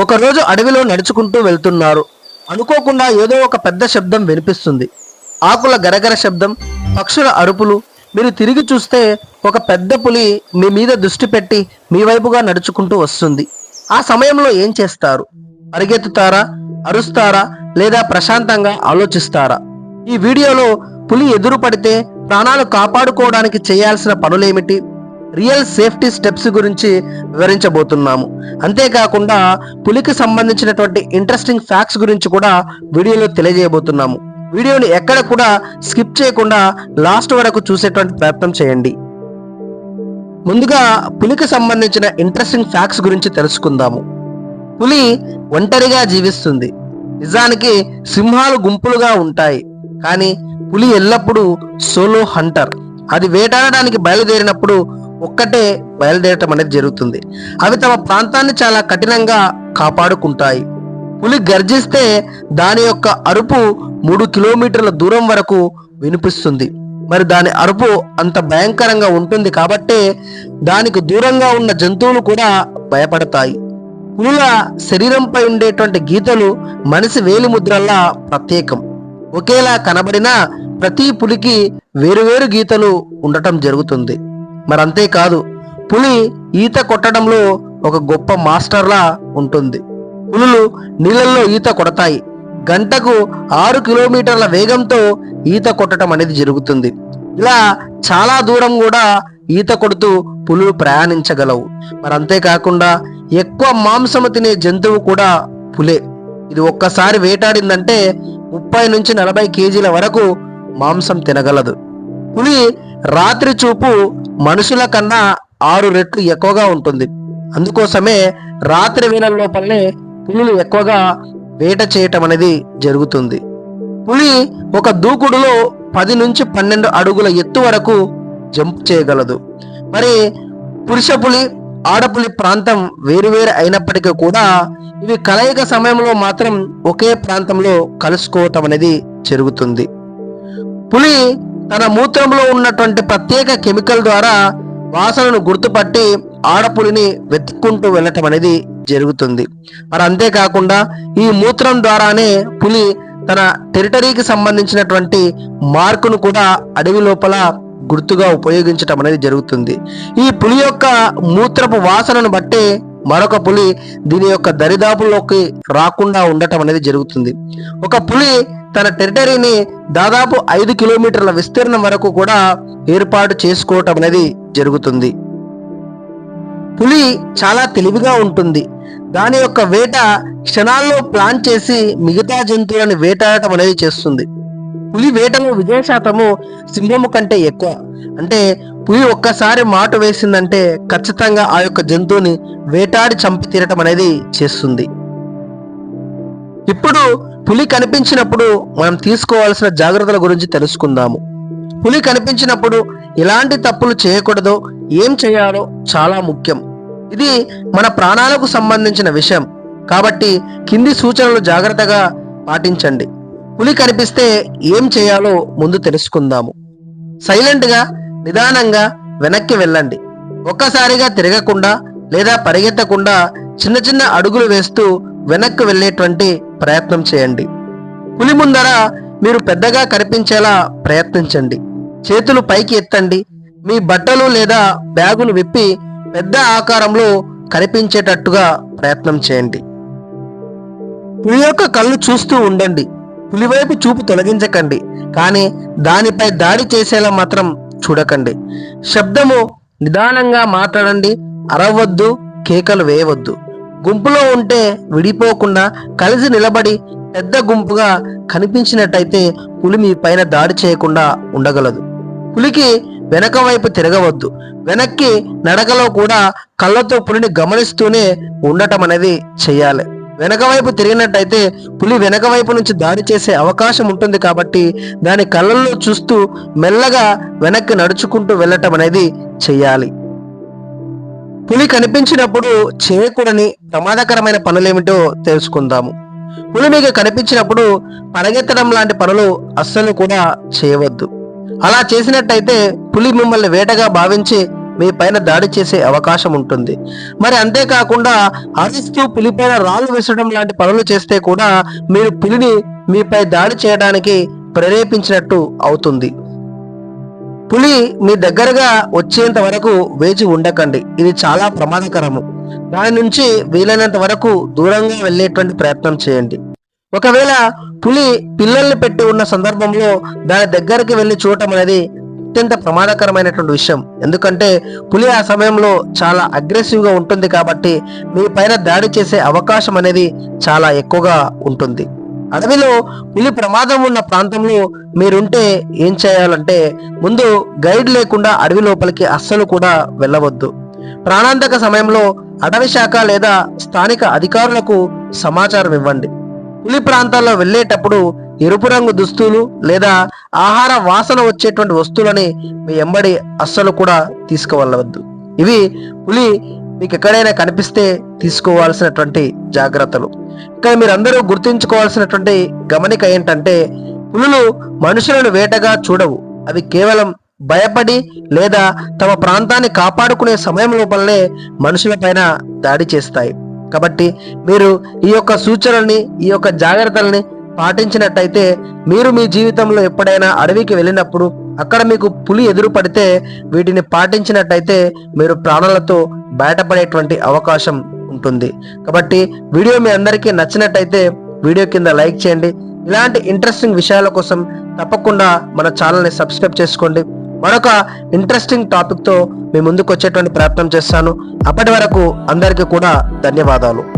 ఒకరోజు అడవిలో నడుచుకుంటూ వెళ్తున్నారు. అనుకోకుండా ఏదో ఒక పెద్ద శబ్దం వినిపిస్తుంది. ఆకుల గరగర శబ్దం పక్షుల అరుపులు. మీరు తిరిగి చూస్తే ఒక పెద్ద పులి మీ మీద దృష్టి పెట్టి మీ వైపుగా నడుచుకుంటూ వస్తుంది. ఆ సమయంలో ఏం చేస్తారు? పరిగెత్తుతారా? అరుస్తారా? లేదా ప్రశాంతంగా ఆలోచిస్తారా? ఈ వీడియోలో పులి ఎదురు పడితే ప్రాణాలు కాపాడుకోవడానికి చేయాల్సిన పనులేమిటి? రియల్ సేఫ్టీ స్టెప్స్ గురించి వివరించబోతున్నాము. అంతేకాకుండా పులికి సంబంధించినటువంటి ఇంట్రెస్టింగ్ ఫ్యాక్ట్స్ గురించి కూడా వీడియోలో తెలియజేయబోతున్నాము. వీడియోని ఎక్కడ కూడా స్కిప్ చేయకుండా లాస్ట్ వరకు చూసేటువంటి ప్రయత్నం చేయండి. ముందుగా పులికి సంబంధించిన ఇంట్రెస్టింగ్ ఫ్యాక్ట్స్ గురించి తెలుసుకుందాము. పులి ఒంటరిగా జీవిస్తుంది. నిజానికి సింహాలు గుంపులుగా ఉంటాయి. కానీ పులి ఎల్లప్పుడూ సోలో హంటర్. అది వేటాడడానికి బయలుదేరినప్పుడు ఒక్కటే బయలుదేరటం అనేది జరుగుతుంది. అవి తమ ప్రాంతాన్ని చాలా కఠినంగా కాపాడుకుంటాయి. పులి గర్జిస్తే దాని యొక్క అరుపు మూడు కిలోమీటర్ల దూరం వరకు వినిపిస్తుంది. మరి దాని అరుపు అంత భయంకరంగా ఉంటుంది కాబట్టే దానికి దూరంగా ఉన్న జంతువులు కూడా భయపడతాయి. పులుల శరీరంపై ఉండేటువంటి గీతలు మనిషి వేలి ముద్రల్లా ప్రత్యేకం. ఒకేలా కనబడినా ప్రతి పులికి వేరువేరు గీతలు ఉండటం జరుగుతుంది. మరి పులి ఈత కొట్టడంలో ఒక గొప్ప మాస్టర్లా ఉంటుంది. పులులు నీళ్ళల్లో ఈత కొడతాయి. గంటకు ఆరు కిలోమీటర్ల వేగంతో ఈత కొట్టడం అనేది జరుగుతుంది. ఇలా చాలా దూరం కూడా ఈత కొడుతూ పులులు ప్రయాణించగలవు. మరి అంతేకాకుండా ఎక్కువ మాంసము తినే జంతువు కూడా పులే. ఇది ఒక్కసారి వేటాడిందంటే ముప్పై నుంచి నలభై కేజీల వరకు మాంసం తినగలదు. పులి రాత్రి చూపు మనుషుల కన్నా ఆరు రెట్లు ఎక్కువగా ఉంటుంది. అందుకోసమే రాత్రి వేళ లోపలనే పులులు ఎక్కువగా వేట చేయటం అనేది జరుగుతుంది. పులి ఒక దూకుడులో పది నుంచి పన్నెండు అడుగుల ఎత్తు వరకు జంప్ చేయగలదు. మరి పురుష పులి ఆడపులి ప్రాంతం వేరువేరు అయినప్పటికీ కూడా ఇవి కలయిక సమయంలో మాత్రం ఒకే ప్రాంతంలో కలుసుకోవటం అనేది జరుగుతుంది. పులి తన మూత్రంలో ఉన్నటువంటి ప్రత్యేక కెమికల్ ద్వారా వాసనను గుర్తుపట్టి ఆడపులిని వెతుక్కుంటూ వెళ్ళటం అనేది జరుగుతుంది. మరి అంతేకాకుండా ఈ మూత్రం ద్వారానే పులి తన టెరిటరీకి సంబంధించినటువంటి మార్కును కూడా అడవి లోపల గుర్తుగా ఉపయోగించటం అనేది జరుగుతుంది. ఈ పులి యొక్క మూత్రపు వాసనను బట్టే మరొక పులి దీని యొక్క దరిదాపులోకి రాకుండా ఉండటం అనేది జరుగుతుంది. ఒక పులి తన టెరిటరీని దాదాపు ఐదు కిలోమీటర్ల విస్తీర్ణం వరకు కూడా ఏర్పాటు చేసుకోవటం అనేది జరుగుతుంది. పులి చాలా తెలివిగా ఉంటుంది. దాని యొక్క వేట క్షణాల్లో ప్లాన్ చేసి మిగతా జంతువులను వేటాడటం అనేది చేస్తుంది. పులి వేటలో విజయ శాతము సింహము కంటే ఎక్కువ. అంటే పులి ఒక్కసారి మాట వేసిందంటే ఖచ్చితంగా ఆ యొక్క జంతువుని వేటాడి చంపి తీరటం అనేది చేస్తుంది. ఇప్పుడు పులి కనిపించినప్పుడు మనం తీసుకోవాల్సిన జాగ్రత్తల గురించి తెలుసుకుందాము. పులి కనిపించినప్పుడు ఎలాంటి తప్పులు చేయకూడదో ఏం చేయాలో చాలా ముఖ్యం. ఇది మన ప్రాణాలకు సంబంధించిన విషయం. కాబట్టి కింది సూచనలు జాగ్రత్తగా పాటించండి. పులి కనిపిస్తే ఏం చేయాలో ముందు తెలుసుకుందాము. సైలెంట్గా నిదానంగా వెనక్కి వెళ్ళండి. ఒక్కసారిగా తిరగకుండా లేదా పరిగెత్తకుండా చిన్న చిన్న అడుగులు వేస్తూ వెనక్కి వెళ్ళేటువంటి ప్రయత్నం చేయండి. పులి ముందర మీరు పెద్దగా కనిపించేలా ప్రయత్నించండి. చేతులు పైకి ఎత్తండి. మీ బట్టలు లేదా బ్యాగులు విప్పి పెద్ద ఆకారంలో కనిపించేటట్టుగా ప్రయత్నం చేయండి. పులి యొక్క కళ్ళు చూస్తూ ఉండండి. పులి వైపు చూపు తొలగించకండి. కానీ దానిపై దాడి చేసేలా మాత్రం చూడకండి. శబ్దము నిదానంగా మాట్లాడండి. అరవద్దు కేకలు వేయవద్దు. గుంపులో ఉంటే విడిపోకుండా కలిసి నిలబడి పెద్ద గుంపుగా కనిపించినట్టయితే పులి మీ పైన దాడి చేయకుండా ఉండగలదు. పులికి వెనక వైపు తిరగవద్దు. వెనక్కి నడకలో కూడా కళ్ళతో పులిని గమనిస్తూనే ఉండటం అనేది చేయాలి. వెనక వైపు తిరిగినట్టయితే పులి వెనక వైపు నుంచి దాడి చేసే అవకాశం ఉంటుంది కాబట్టి దాని కళ్ళల్లో చూస్తూ మెల్లగా వెనక్కి నడుచుకుంటూ వెళ్ళటం అనేది చేయాలి. పులి కనిపించినప్పుడు చేయకూడని ప్రమాదకరమైన పనులేమిటో తెలుసుకుందాము. పులి మీకు కనిపించినప్పుడు పరిగెత్తడం లాంటి పనులు అస్సలు కూడా చేయవద్దు. అలా చేసినట్టయితే పులి మిమ్మల్ని వేటగా భావించి మీ పైన దాడి చేసే అవకాశం ఉంటుంది. మరి అంతేకాకుండా అరిస్తూ పులిపైన రాళ్ళు విసరడం లాంటి పనులు చేస్తే కూడా మీరు పులిని మీపై దాడి చేయడానికి ప్రేరేపించినట్టు అవుతుంది. పులి మీ దగ్గరగా వచ్చేంత వరకు వేచి ఉండకండి. ఇది చాలా ప్రమాదకరము. దాని నుంచి వీలైనంత వరకు దూరంగా వెళ్ళేటువంటి ప్రయత్నం చేయండి. ఒకవేళ పులి పిల్లల్ని పెట్టి ఉన్న సందర్భంలో దాని దగ్గరికి వెళ్ళి చూడటం అనేది అత్యంత ప్రమాదకరమైనటువంటి విషయం. ఎందుకంటే పులి ఆ సమయంలో చాలా అగ్రెసివ్గా ఉంటుంది కాబట్టి మీ పైన దాడి చేసే అవకాశం అనేది చాలా ఎక్కువగా ఉంటుంది. అడవిలో పులి ప్రమాదం ఉన్న ప్రాంతంలో మీరుంటే ఏం చేయాలంటే ముందు గైడ్ లేకుండా అడవి లోపలికి అస్సలు కూడా వెళ్ళవద్దు. ప్రాణాంతక సమయంలో అటవీ శాఖ లేదా స్థానిక అధికారులకు సమాచారం ఇవ్వండి. పులి ప్రాంతాల్లో వెళ్ళేటప్పుడు ఎరుపు రంగు దుస్తులు లేదా ఆహార వాసన వచ్చేటువంటి వస్తువులని మీ ఎంబడి అస్సలు కూడా తీసుకువెళ్ళవద్దు. ఇవి పులి మీకు ఎక్కడైనా కనిపిస్తే తీసుకోవాల్సినటువంటి జాగ్రత్తలు. ఇక్కడ మీరందరూ గుర్తుంచుకోవాల్సినటువంటి గమనిక ఏంటంటే పులులు మనుషులను వేటగా చూడవు. అవి కేవలం భయపడి లేదా తమ ప్రాంతాన్ని కాపాడుకునే సమయం లోపలనే మనుషులపైన దాడి చేస్తాయి. కాబట్టి మీరు ఈ యొక్క సూచనల్ని ఈ యొక్క జాగ్రత్తల్ని పాటించినట్టయితే మీరు మీ జీవితంలో ఎప్పుడైనా అడవికి వెళ్ళినప్పుడు అక్కడ మీకు పులి ఎదురు పడితే వీటిని పాటించినట్టయితే మీరు ప్రాణాలతో బయటపడేటువంటి అవకాశం ఉంటుంది. కాబట్టి వీడియో మీ అందరికీ నచ్చినట్టయితే వీడియో కింద లైక్ చేయండి. ఇలాంటి ఇంట్రెస్టింగ్ విషయాల కోసం తప్పకుండా మన ఛానల్ని సబ్స్క్రైబ్ చేసుకోండి. మరొక ఇంట్రెస్టింగ్ టాపిక్తో మీ ముందుకు వచ్చేటువంటి ప్రయత్నం చేస్తాను. అప్పటి వరకు అందరికీ కూడా ధన్యవాదాలు.